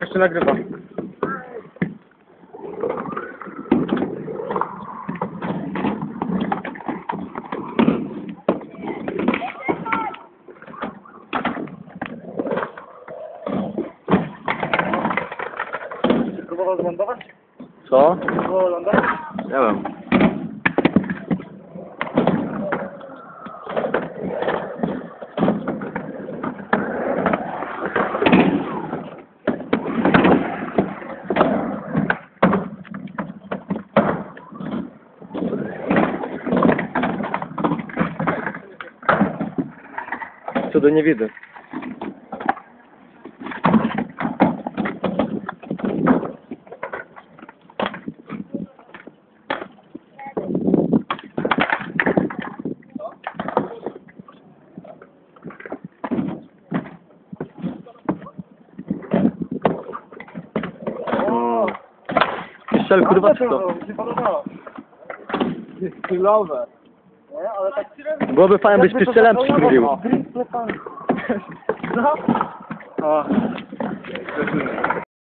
Jeszcze nagrywa. Próbował zlądować? Co? Próbował lądować? Nie wiem. Cudu nie widzę. Strzel kurwa co? Nie podobało. Jest stylowe. Nie, ale tak... Byłoby fajnie, byś green plepami. No. O.